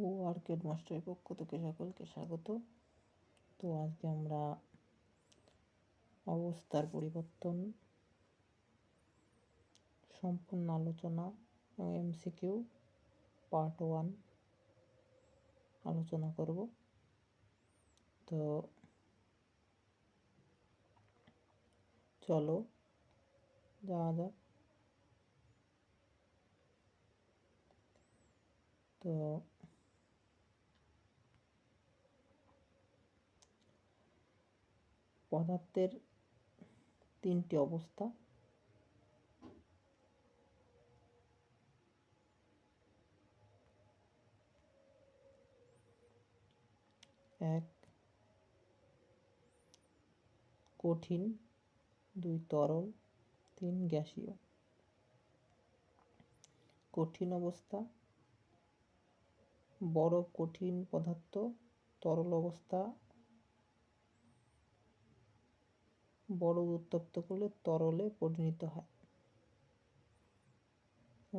ও arcade মাস্টারের পক্ষ থেকে সকলকে স্বাগত। তো আজকে আমরা অবস্থার পরিবর্তন, সম্পূর্ণ আলোচনা এবং এমসিকিউ পার্ট ওয়ান আলোচনা করব। তো চলো যাওয়া যাক। তো পদার্থের তিনটি অবস্থা। এক, কঠিন। দুই, তরল। তিন, গ্যাসীয়। কঠিন অবস্থা বরফ কঠিন পদার্থ। তরল অবস্থা বরফ উত্তপ্ত করলে তরলে পরিণত হয়।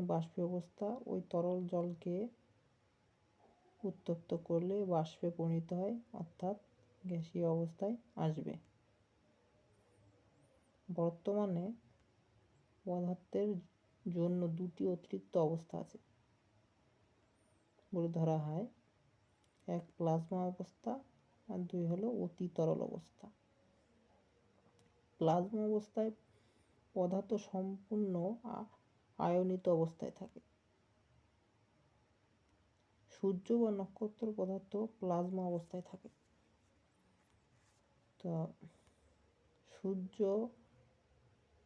বাষ্পীয় অবস্থা ওই তরল জলকে উত্তপ্ত করলে বাষ্পে পরিণত হয়, অর্থাৎ গ্যাসীয় অবস্থায় আসবে। বর্তমানে পদার্থের জন্য দুটি অতিরিক্ত অবস্থা আছে। বলে ধরা হয়, এক প্লাজমা অবস্থা আর দুই হলো অতি তরল অবস্থা। প্লাজমা অবস্থায় পদার্থ সম্পূর্ণ আয়নিত অবস্থায় থাকে। সূর্য বা নক্ষত্র পদার্থ প্লাজমা অবস্থায় থাকে। তো সূর্য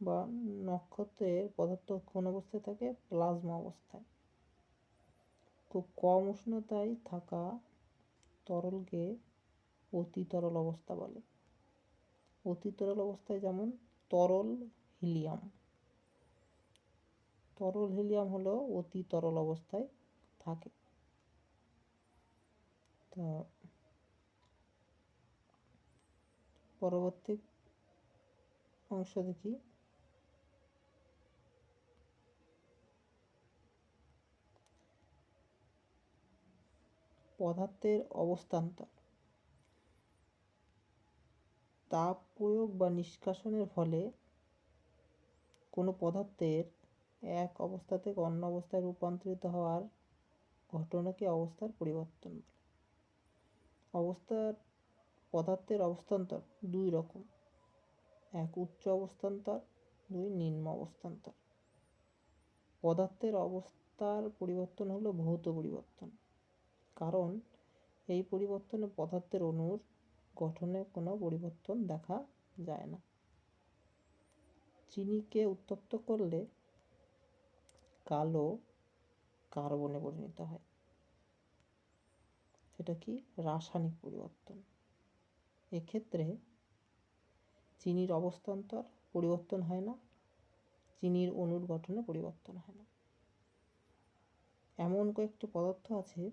বা নক্ষত্রের পদার্থ কোন অবস্থায় থাকে? প্লাজমা অবস্থায়। খুব কম উষ্ণতায় থাকা তরলকে অতি তরল অবস্থা বলে। অতি তরল অবস্থায় যেমন তরল হিলিয়াম। তরল হিলিয়াম হলো অতি তরল অবস্থায় থাকে। তো পরবর্তী অংশ দেখি। পদার্থের অবস্থান্তর তাপ প্রয়োগ বা নিষ্কাশনের ফলে কোনো পদার্থের এক অবস্থা থেকে অন্য অবস্থায় রূপান্তরিত হওয়ার ঘটনাকে অবস্থার পরিবর্তন বলে। অবস্থার, পদার্থের অবস্থান্তর দুই রকম। এক উচ্চ অবস্থান্তর, দুই নিম্ন অবস্থান্তর। পদার্থের অবস্থার পরিবর্তন হলো ভৌত পরিবর্তন। কারণ এই পরিবর্তনে পদার্থের অণুর গঠনে কোনো পরিবর্তন দেখা যায় না। চিনিকে উত্তপ্ত করলে কালো কার্বনে পরিণত হয়। সেটা কি? রাসায়নিক পরিবর্তন। এক্ষেত্রে চিনির অবস্থান্তর পরিবর্তন হয় না, চিনির অণুর গঠনে পরিবর্তন হয় না। এমন কয়েকটি পদার্থ আছে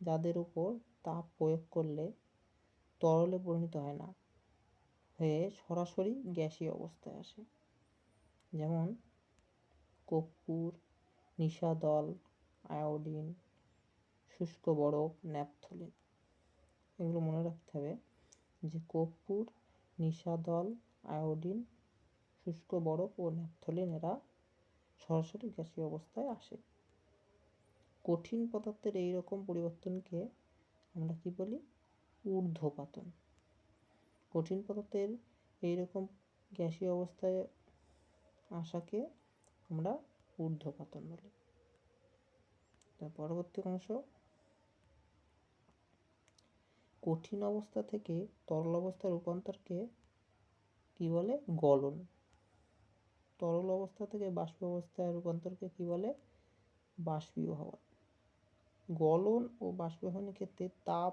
যাদের উপর তাপ প্রয়োগ করলে তরলে পরিণত হয় না, হয়ে সরাসরি গ্যাসীয় অবস্থায় আসে। যেমন কর্পূর, নিশাদল, আয়োডিন, শুষ্ক বরফ, ন্যাপথলিন। এগুলো মনে রাখতে হবে যে কর্পূর, নিশাদল, আয়োডিন, শুষ্ক বরফ ও ন্যাপথলিন এরা সরাসরি গ্যাসীয় অবস্থায় আসে। কঠিন পদার্থের এই রকম পরিবর্তনকে আমরা কি বলি? ঊর্ধ্বপাতন। কঠিন পদার্থের এই রকম গ্যাসীয় অবস্থায় আসাকে আমরা ঊর্ধ্বপাতন বলি। তার পরবর্তী অংশ, কঠিন অবস্থা থেকে তরল অবস্থার রূপান্তরকে কি বলে? গলন। তরল অবস্থা থেকে বাষ্প অবস্থায় রূপান্তরকে কি বলে? বাষ্পীভবন। গলন ও বাষ্পীভবনের ক্ষেত্রে তাপ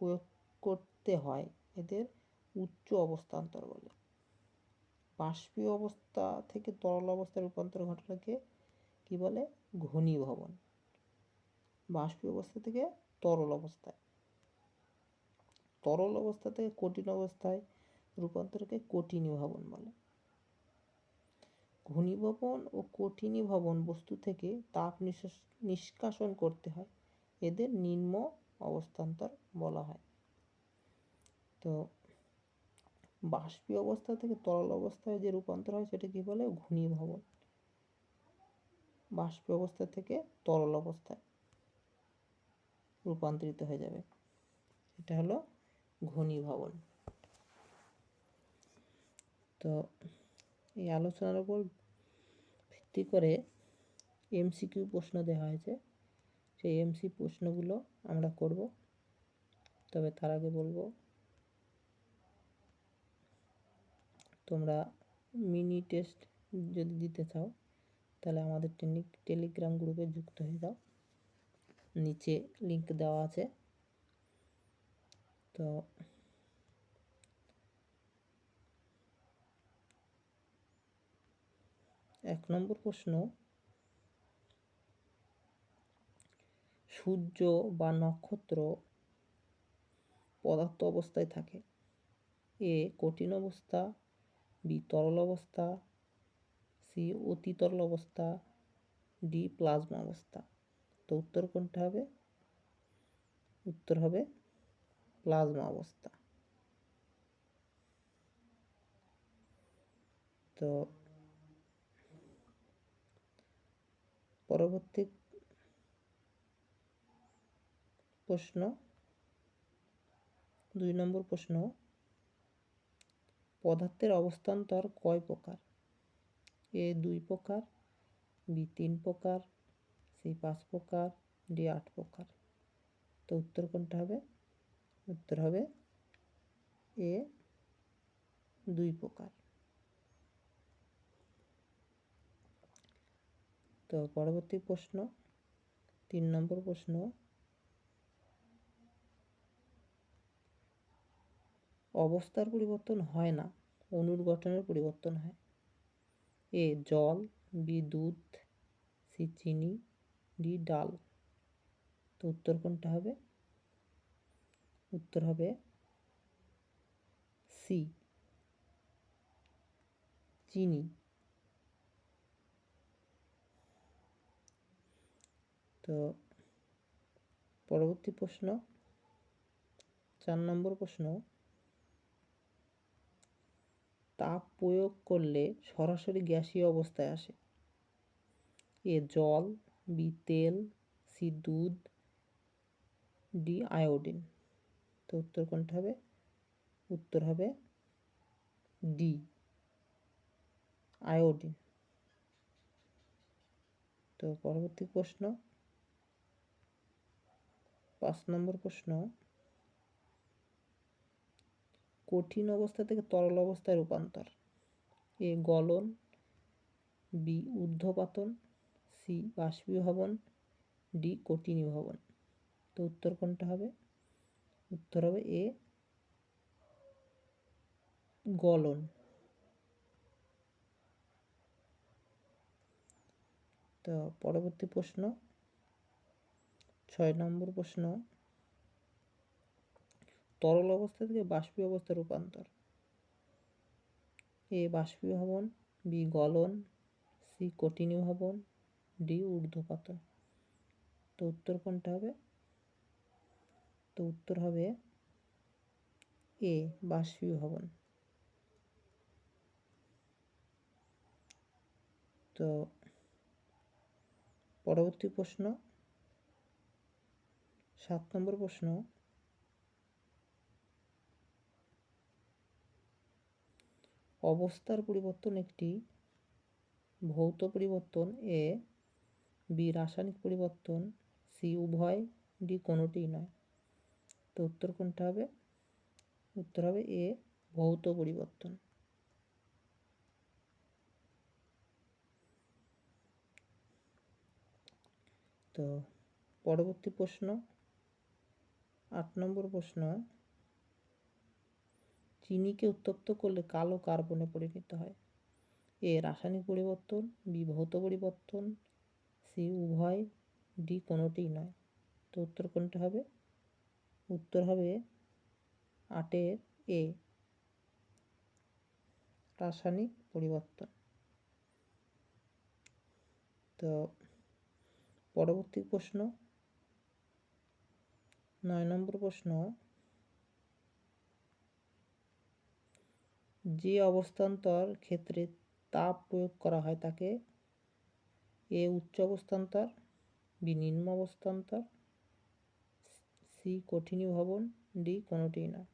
প্রয়োগ করতে হয় এদের উচ্চ অবস্থান্তর বলে। বাষ্পীয় অবস্থা থেকে তরল অবস্থায় রূপান্তর ঘটনাকে কি বলে? ঘনীভবন বাষ্পীয় অবস্থা থেকে তরল অবস্থায়। তরল অবস্থা থেকে কঠিন অবস্থায় রূপান্তরকে কঠিনীভবন বলে। ঘনীভবন ও কঠিনীভবন বস্তু থেকে তাপ নিষ্কাশন করতে হয়। এদের নিম্ন অবস্থান্তর বলা হয়। তো বাষ্পীয় অবস্থা থেকে তরল অবস্থায় যে রূপান্তর হয় সেটা কি বলে? ঘনীভবন। বাষ্পীয় অবস্থা থেকে তরল অবস্থায় রূপান্তরিত হয়ে যাবে। এটা হলো ঘনীভবন। তো এই আলোচনার উপর ভিত্তি করে এমসিকিউ প্রশ্ন দেওয়া হয়েছে। সেই এমসি প্রশ্নগুলো আমরা করব। তবে তার আগে বলব, তোমরা মিনি টেস্ট যদি দিতে চাও, তাহলে আমাদের টেলিগ্রাম গ্রুপে যুক্ত হয়ে যাও। নিচে লিংক দেওয়া আছে। তো এক নম্বর প্রশ্ন সূর্য বা নক্ষত্র পদার্থ অবস্থায় থাকে। এ কঠিন অবস্থা বি তরল অবস্থা সি অতি তরল অবস্থা ডি প্লাজমা অবস্থা। তো উত্তর কোনটা হবে? উত্তর হবে প্লাজমা অবস্থা। তো পরবর্তী প্রশ্ন। দুই নম্বর প্রশ্ন, পদার্থের অবস্থান্তর কয় প্রকার? এ দুই প্রকার, বি তিন প্রকার, সি পাঁচ প্রকার, ডি আট প্রকার। তো উত্তর কোনটা হবে? উত্তর হবে এ দুই প্রকার। তো পরবর্তী প্রশ্ন, তিন নম্বর প্রশ্ন অবস্থার পরিবর্তন হয় না অণুর গঠনের পরিবর্তন হয়। এ জল, বি দুধ, সি চিনি, ডি ডাল। তো উত্তর কোনটা হবে? উত্তর হবে সি। চিনি। তো পরবর্তী প্রশ্ন, চার নম্বর প্রশ্ন তাপ প্রয়োগ করলে সরাসরি গ্যাসীয় অবস্থায় আসে। এ জল, বি তেল, সি দুধ, ডি আয়োডিন। তো উত্তর কোনটা হবে? উত্তর হবে ডি, আয়োডিন। তো পরবর্তী প্রশ্ন, পাঁচ নম্বর প্রশ্ন কঠিন অবস্থা থেকে তরল অবস্থায় রূপান্তর। এ গলন বি ঊর্ধ্বপাতন সি বাষ্পীভবন ডি কঠিনীভবন তো উত্তর কোনটা হবে? উত্তর হবে এ গলন। তো পরবর্তী প্রশ্ন, ছয় নম্বর প্রশ্ন তরল অবস্থা থেকে বাষ্পীয় অবস্থা রূপান্তর। এ বাষ্পীয় বাষ্পীভবন বি গলন, সি কঠিনীভবন ডি ঊর্ধ্বপাতন। তো উত্তর কোনটা হবে? তো উত্তর হবে এ বাষ্পীয় বাষ্পীভবন তো পরবর্তী প্রশ্ন, সাত নম্বর প্রশ্ন অবস্থার পরিবর্তন একটি ভৌত পরিবর্তন এ বি রাসায়নিক পরিবর্তন সি উভয় ডি কোনোটিই নয়। তো উত্তর কোনটা হবে? উত্তর হবে এ ভৌত পরিবর্তন। তো পরবর্তী প্রশ্ন, আট নম্বর প্রশ্ন চিনিকে উত্তপ্ত করলে কালো কার্বনে পরিণত হয়। এ রাসায়নিক পরিবর্তন বি ভৌত পরিবর্তন, সি উভয় ডি কোনোটিই নয়। তো উত্তর কোনটা হবে? উত্তর হবে আটের এ রাসায়নিক পরিবর্তন। তো পরবর্তী প্রশ্ন, নয় নম্বর প্রশ্ন যে অবস্থান্তর ক্ষেত্রে তাপ প্রয়োগ করা হয় তাকে এ উচ্চ অবস্থান্তর বি নিম্ন অবস্থান্তর, সি কঠিনী ভবন, ডি কোনোটিই না।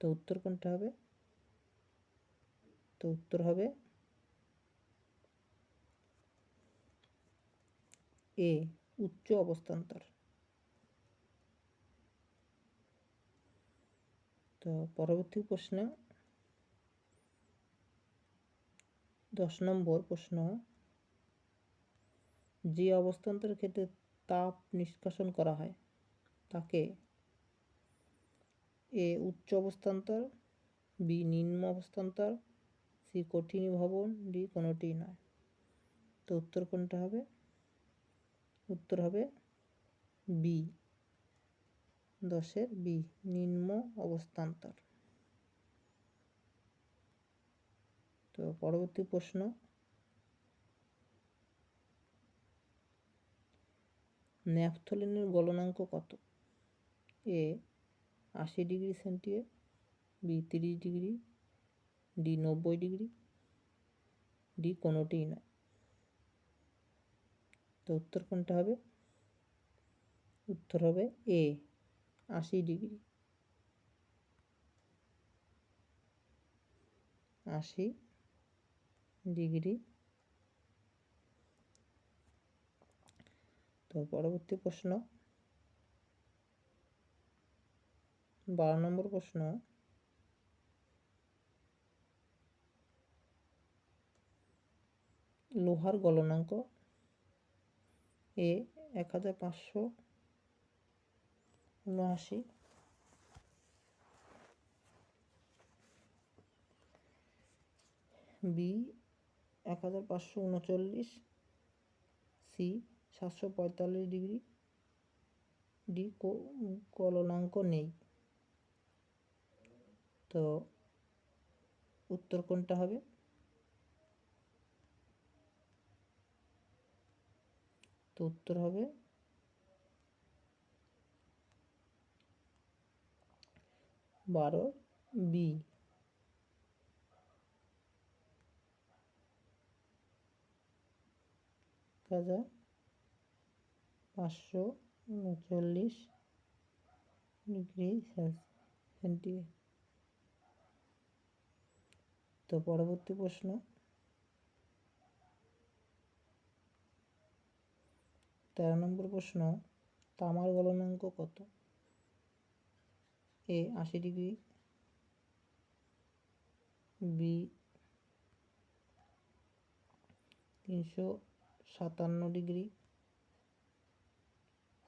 তো উত্তর কোনটা হবে? তো উত্তর হবে এ উচ্চ অবস্থান্তর। তো পরবর্তী প্রশ্ন দশ নম্বর প্রশ্ন। যে অবস্থান্তরের ক্ষেত্রে তাপ নিষ্কাশন করা হয়, তাকে এ উচ্চ অবস্থান্তর, বি নিম্ন অবস্থান্তর, সি কঠিনী ভবন, ডি কোনোটিই নয়। তো উত্তর কোনটা হবে? উত্তর হবে বি। দশের বি, নিম্ন অবস্থান্তর। তো পরবর্তী প্রশ্ন। ন্যাপথলিনের গলনাঙ্ক কত? এ, আশি ডিগ্রি সেন্টিগ্রেড বি, তিরিশ ডিগ্রি, ডি, নব্বই ডিগ্রি, ডি, কোনোটিই নয়। তো উত্তর কোনটা হবে? উত্তর হবে এ, আশি ডিগ্রি। আশি ডিগ্রি। তো পরবর্তী প্রশ্ন। বারো নম্বর প্রশ্ন। লোহার গলনাঙ্ক এ এক হাজার পাঁচশো উনআশি। বি এক হাজার পাঁচশো উনচল্লিশ সি সাতশো পঁয়তাল্লিশ ডিগ্রি ডি কলনাঙ্ক নেই। তো উত্তর কোনটা হবে? তো উত্তর হবে বারো বি হাজার পাঁচশো উনচল্লিশ ডিগ্রি সেন্টিগ্রেড তো পরবর্তী প্রশ্ন। তেরো নম্বর প্রশ্ন, তামার গলনাঙ্ক কত? এ, আশি ডিগ্রি, বি, তিনশো সাতান্ন ডিগ্রি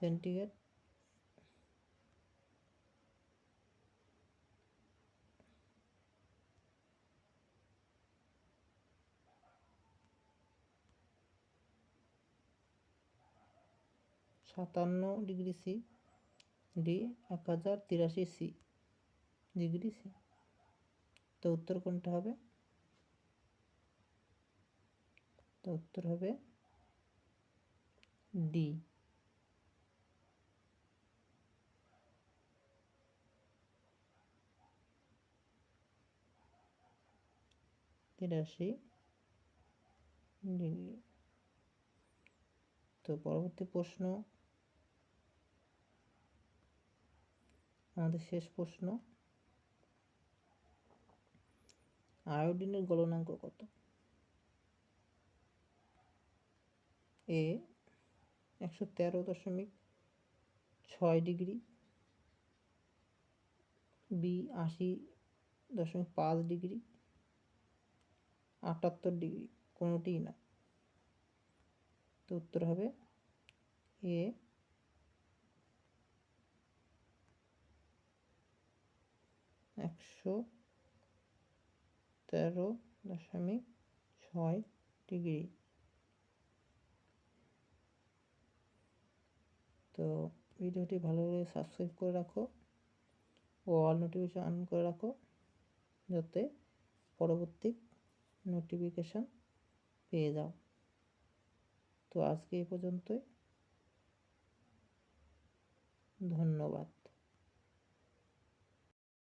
সেন্টিগ্রেড। সাতান্ন ডিগ্রি সি ডি এক হাজার তিরাশি সি ডিগ্রি সি। তো উত্তর কোনটা হবে? তো উত্তর হবে ডি তিরাশি ডিগ্রি। তো পরবর্তী প্রশ্ন। আমাদের শেষ প্রশ্ন। আয়োডিনের গলনাঙ্ক কত? এ একশো তেরো দশমিক ছয় ডিগ্রি বি আশি দশমিক পাঁচ ডিগ্রি আটাত্তর ডিগ্রি, কোনোটিই না। তো উত্তর হবে এ একশো তেরো দশমিক ছয় ডিগ্রি। তো ভিডিওটি ভালো করে সাবস্ক্রাইব করে রাখো ও অল নোটিফিকেশান অন করে রাখো যাতে পরবর্তী নোটিফিকেশান পেয়ে যাও। তো আজকে এ পর্যন্তই। ধন্যবাদ।